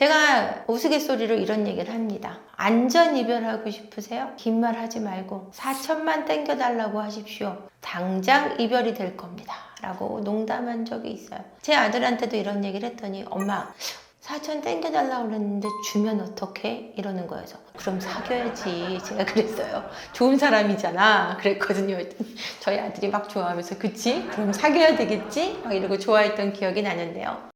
제가 우스갯소리로 이런 얘기를 합니다. 안전 이별하고 싶으세요? 긴 말 하지 말고 4천만 땡겨달라고 하십시오. 당장 이별이 될 겁니다. 라고 농담한 적이 있어요. 제 아들한테도 이런 얘기를 했더니 엄마 4천 땡겨달라고 그랬는데 주면 어떡해? 이러는 거여서 그럼 사귀어야지 제가 그랬어요 좋은 사람이잖아 그랬거든요 저희 아들이 막 좋아하면서 그치? 그럼 사귀어야 되겠지? 막 이러고 좋아했던 기억이 나는데요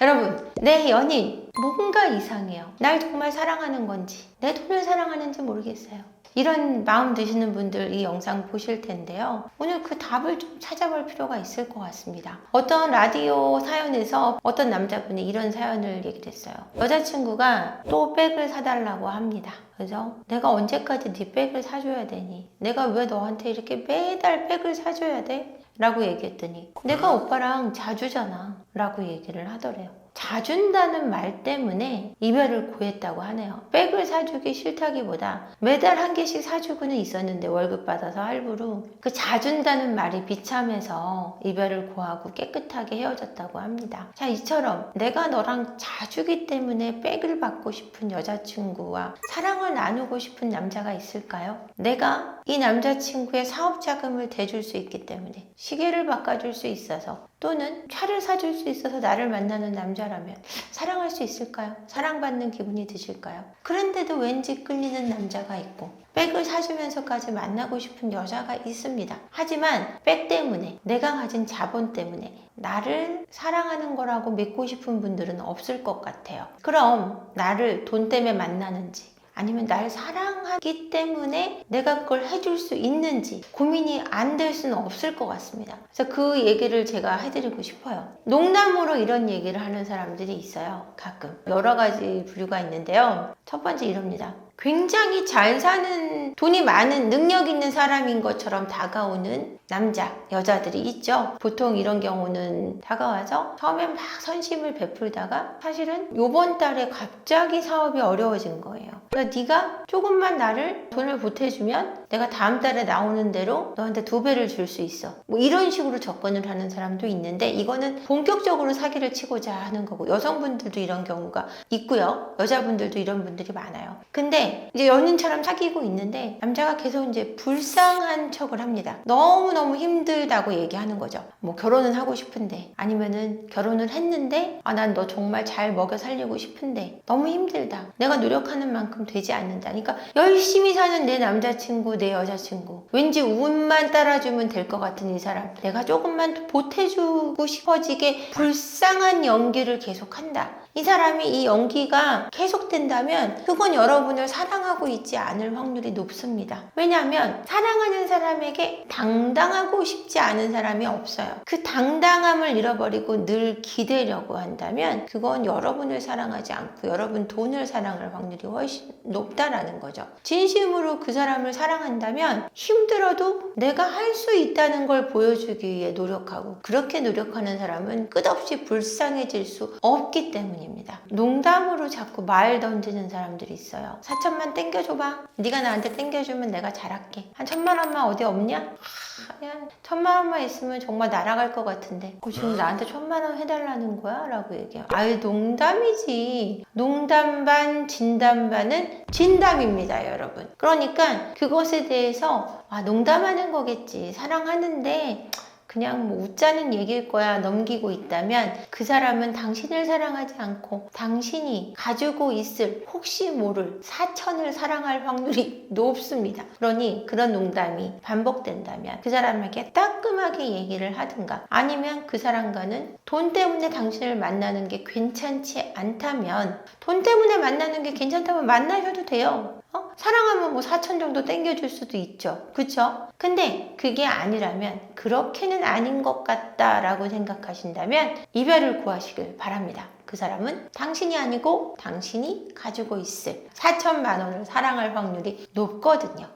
여러분 내 연인 뭔가 이상해요 날 정말 사랑하는 건지 내 돈을 사랑하는지 모르겠어요 이런 마음 드시는 분들 이 영상 보실 텐데요. 오늘 그 답을 좀 찾아볼 필요가 있을 것 같습니다. 어떤 라디오 사연에서 어떤 남자분이 이런 사연을 얘기를 했어요. 여자친구가 또 백을 사달라고 합니다. 그래서 내가 언제까지 네 백을 사줘야 되니? 내가 왜 너한테 이렇게 매달 백을 사줘야 돼? 라고 얘기했더니 내가 오빠랑 자주잖아 라고 얘기를 하더래요. 자준다는 말 때문에 이별을 구했다고 하네요. 백을 사주기 싫다기보다 매달 한 개씩 사주고는 있었는데 월급 받아서 할부로 그 자준다는 말이 비참해서 이별을 구하고 깨끗하게 헤어졌다고 합니다. 자, 이처럼 내가 너랑 자주기 때문에 백을 받고 싶은 여자친구와 사랑을 나누고 싶은 남자가 있을까요? 내가 이 남자친구의 사업 자금을 대줄 수 있기 때문에 시계를 바꿔줄 수 있어서 또는 차를 사줄 수 있어서 나를 만나는 남자라면 사랑할 수 있을까요? 사랑받는 기분이 드실까요? 그런데도 왠지 끌리는 남자가 있고 백을 사주면서까지 만나고 싶은 여자가 있습니다. 하지만 백 때문에 내가 가진 자본 때문에 나를 사랑하는 거라고 믿고 싶은 분들은 없을 것 같아요. 그럼 나를 돈 때문에 만나는지 아니면 날 사랑하기 때문에 내가 그걸 해줄 수 있는지 고민이 안 될 수는 없을 것 같습니다. 그래서 그 얘기를 제가 해드리고 싶어요. 농담으로 이런 얘기를 하는 사람들이 있어요. 가끔. 여러 가지 부류가 있는데요. 첫 번째 이럽니다. 굉장히 잘 사는 돈이 많은 능력 있는 사람인 것처럼 다가오는 남자, 여자들이 있죠. 보통 이런 경우는 다가와서 처음에 막 선심을 베풀다가 사실은 요번 달에 갑자기 사업이 어려워진 거예요. 그러니까 네가 조금만 나를 돈을 보태주면 내가 다음 달에 나오는 대로 너한테 두 배를 줄 수 있어. 뭐 이런 식으로 접근을 하는 사람도 있는데 이거는 본격적으로 사기를 치고자 하는 거고 여성분들도 이런 경우가 있고요. 여자분들도 이런 분들이 많아요. 근데 이제 연인처럼 사귀고 있는데 남자가 계속 이제 불쌍한 척을 합니다. 너무너무 힘들다고 얘기하는 거죠. 뭐 결혼은 하고 싶은데 아니면은 결혼을 했는데 아 난 너 정말 잘 먹여 살리고 싶은데 너무 힘들다. 내가 노력하는 만큼 되지 않는다. 그러니까 열심히 사는 내 남자친구, 내 여자친구. 왠지 운만 따라주면 될 것 같은 이 사람. 내가 조금만 보태주고 싶어지게 불쌍한 연기를 계속한다. 이 사람이 이 연기가 계속된다면 그건 여러분을 사랑하고 있지 않을 확률이 높습니다. 왜냐하면 사랑하는 사람에게 당당하고 싶지 않은 사람이 없어요. 그 당당함을 잃어버리고 늘 기대려고 한다면 그건 여러분을 사랑하지 않고 여러분 돈을 사랑할 확률이 훨씬 높다라는 거죠. 진심으로 그 사람을 사랑한다면 힘들어도 내가 할 수 있다는 걸 보여주기 위해 노력하고 그렇게 노력하는 사람은 끝없이 불쌍해질 수 없기 때문 입니다. 농담으로 자꾸 말 던지는 사람들이 있어요. 4천만 땡겨줘봐. 네가 나한테 땡겨주면 내가 잘할게. 한 천만 원만 어디 없냐? 하, 그냥 천만 원만 있으면 정말 날아갈 것 같은데 어, 지금 나한테 천만 원 해달라는 거야? 라고 얘기해요. 아유 농담이지. 농담 반 진담 반은 진담입니다 여러분. 그러니까 그것에 대해서 아 농담하는 거겠지. 사랑하는데 그냥 뭐 웃자는 얘기일 거야 넘기고 있다면 그 사람은 당신을 사랑하지 않고 당신이 가지고 있을 혹시 모를 사천을 사랑할 확률이 높습니다. 그러니 그런 농담이 반복된다면 그 사람에게 따끔하게 얘기를 하든가 아니면 그 사람과는 돈 때문에 당신을 만나는 게 괜찮지 않다면 돈 때문에 만나는 게 괜찮다면 만나셔도 돼요. 어? 사랑하면 뭐 4천 정도 땡겨줄 수도 있죠. 그쵸? 근데 그게 아니라면 그렇게는 아닌 것 같다라고 생각하신다면 이별을 구하시길 바랍니다. 그 사람은 당신이 아니고 당신이 가지고 있을 4천만 원을 사랑할 확률이 높거든요.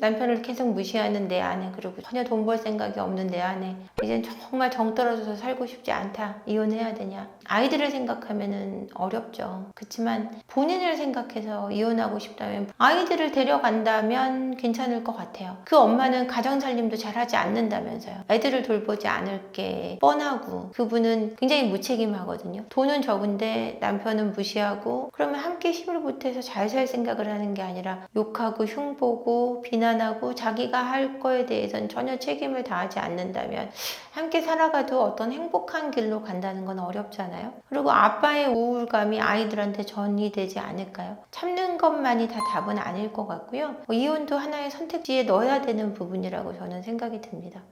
남편을 계속 무시하는 내 아내 그리고 전혀 돈 벌 생각이 없는 내 아내 이젠 정말 정 떨어져서 살고 싶지 않다 이혼해야 되냐 아이들을 생각하면은 어렵죠. 그렇지만 본인을 생각해서 이혼하고 싶다면 아이들을 데려간다면 괜찮을 것 같아요. 그 엄마는 가정 살림도 잘하지 않는다면서요. 애들을 돌보지 않을 게 뻔하고 그분은 굉장히 무책임하거든요. 돈은 적은데 남편은 무시하고 그러면 함께 힘을 보태서 잘 살 생각을 하는 게 아니라 욕하고 흉보고 비난하고 자기가 할 거에 대해서는 전혀 책임을 다하지 않는다면 함께 살아가도 어떤 행복한 길로 간다는 건 어렵잖아요. 그리고 아빠의 우울감이 아이들한테 전이되지 않을까요? 참는 것만이 다 답은 아닐 것 같고요. 뭐 이혼도 하나의 선택지에 넣어야 되는 부분이라고 저는 생각이 듭니다.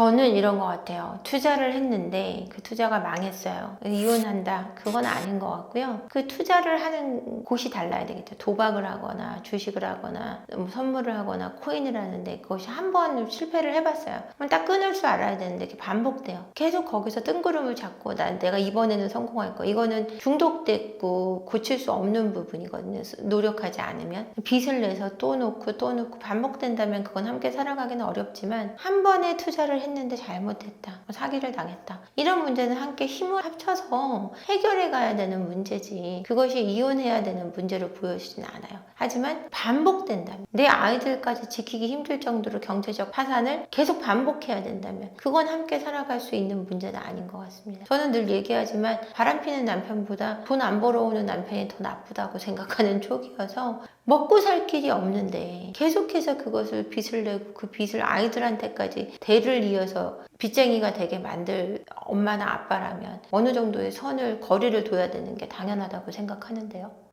저는 이런 것 같아요. 투자를 했는데 그 투자가 망했어요. 이혼한다. 그건 아닌 것 같고요. 그 투자를 하는 곳이 달라야 되겠죠. 도박을 하거나 주식을 하거나 뭐 선물을 하거나 코인을 하는데 그것이 한 번 실패를 해봤어요. 그럼 딱 끊을 줄 알아야 되는데 이게 반복돼요. 계속 거기서 뜬구름을 잡고 난 내가 이번에는 성공할 거. 이거는 중독됐고 고칠 수 없는 부분이거든요. 노력하지 않으면 빚을 내서 또 놓고 또 놓고 반복된다면 그건 함께 살아가기는 어렵지만 한 번에 투자를 했 는데 잘못했다. 뭐 사기를 당했다. 이런 문제는 함께 힘을 합쳐서 해결해 가야 되는 문제지. 그것이 이혼해야 되는 문제로 보여지진 않아요. 하지만 반복된다면 내 아이들까지 지키기 힘들 정도로 경제적 파산을 계속 반복해야 된다면 그건 함께 살아갈 수 있는 문제는 아닌 것 같습니다. 저는 늘 얘기하지만 바람피는 남편보다 돈 안 벌어오는 남편이 더 나쁘다고 생각하는 쪽이어서 먹고 살 길이 없는데 계속해서 그것을 빚을 내고 그 빚을 아이들한테까지 대를 이어서 빚쟁이가 되게 만들 엄마나 아빠라면 어느 정도의 선을 거리를 둬야 되는 게 당연하다고 생각하는데요.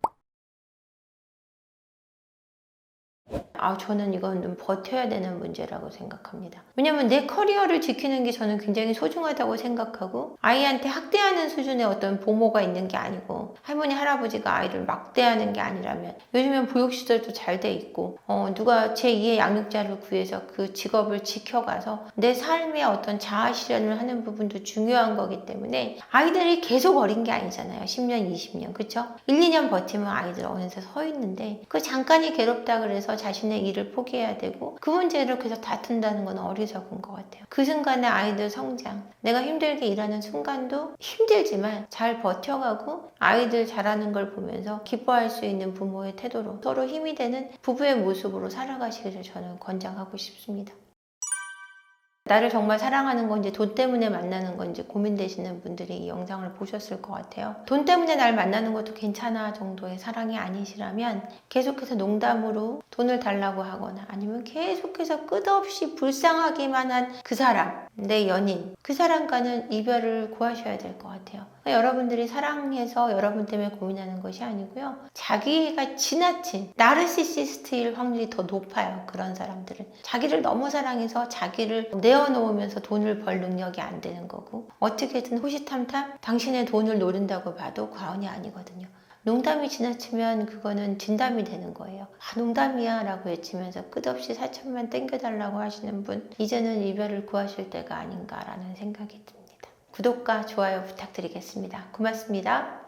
아, 저는 이건 좀 버텨야 되는 문제라고 생각합니다. 왜냐면 내 커리어를 지키는 게 저는 굉장히 소중하다고 생각하고 아이한테 학대하는 수준의 어떤 보모가 있는 게 아니고 할머니, 할아버지가 아이를 막대하는 게 아니라면 요즘엔 보육시설도 잘 돼 있고 어, 누가 제2의 양육자를 구해서 그 직업을 지켜가서 내 삶의 어떤 자아 실현을 하는 부분도 중요한 거기 때문에 아이들이 계속 어린 게 아니잖아요. 10년, 20년. 그쵸? 1, 2년 버티면 아이들 어느새 서 있는데 그 잠깐이 괴롭다 그래서 자신 의 일을 포기해야 되고 그 문제를 계속 다툰다는 건 어리석은 것 같아요. 그 순간에 아이들 성장, 내가 힘들게 일하는 순간도 힘들지만 잘 버텨가고 아이들 잘하는 걸 보면서 기뻐할 수 있는 부모의 태도로 서로 힘이 되는 부부의 모습으로 살아가시기를 저는 권장하고 싶습니다. 나를 정말 사랑하는 건지 돈 때문에 만나는 건지 고민되시는 분들이 이 영상을 보셨을 것 같아요. 돈 때문에 날 만나는 것도 괜찮아 정도의 사랑이 아니시라면 계속해서 농담으로 돈을 달라고 하거나 아니면 계속해서 끝없이 불쌍하기만 한 그 사람, 내 연인, 그 사람과는 이별을 구하셔야 될 것 같아요. 여러분들이 사랑해서 여러분 때문에 고민하는 것이 아니고요. 자기가 지나친 나르시시스트일 확률이 더 높아요. 그런 사람들은. 자기를 너무 사랑해서 자기를 내어놓으면서 돈을 벌 능력이 안 되는 거고 어떻게든 호시탐탐 당신의 돈을 노린다고 봐도 과언이 아니거든요. 농담이 지나치면 그거는 진담이 되는 거예요. 아, 농담이야 라고 외치면서 끝없이 4천만 땡겨달라고 하시는 분, 이제는 이별을 구하실 때가 아닌가라는 생각이 듭니다. 구독과 좋아요 부탁드리겠습니다. 고맙습니다.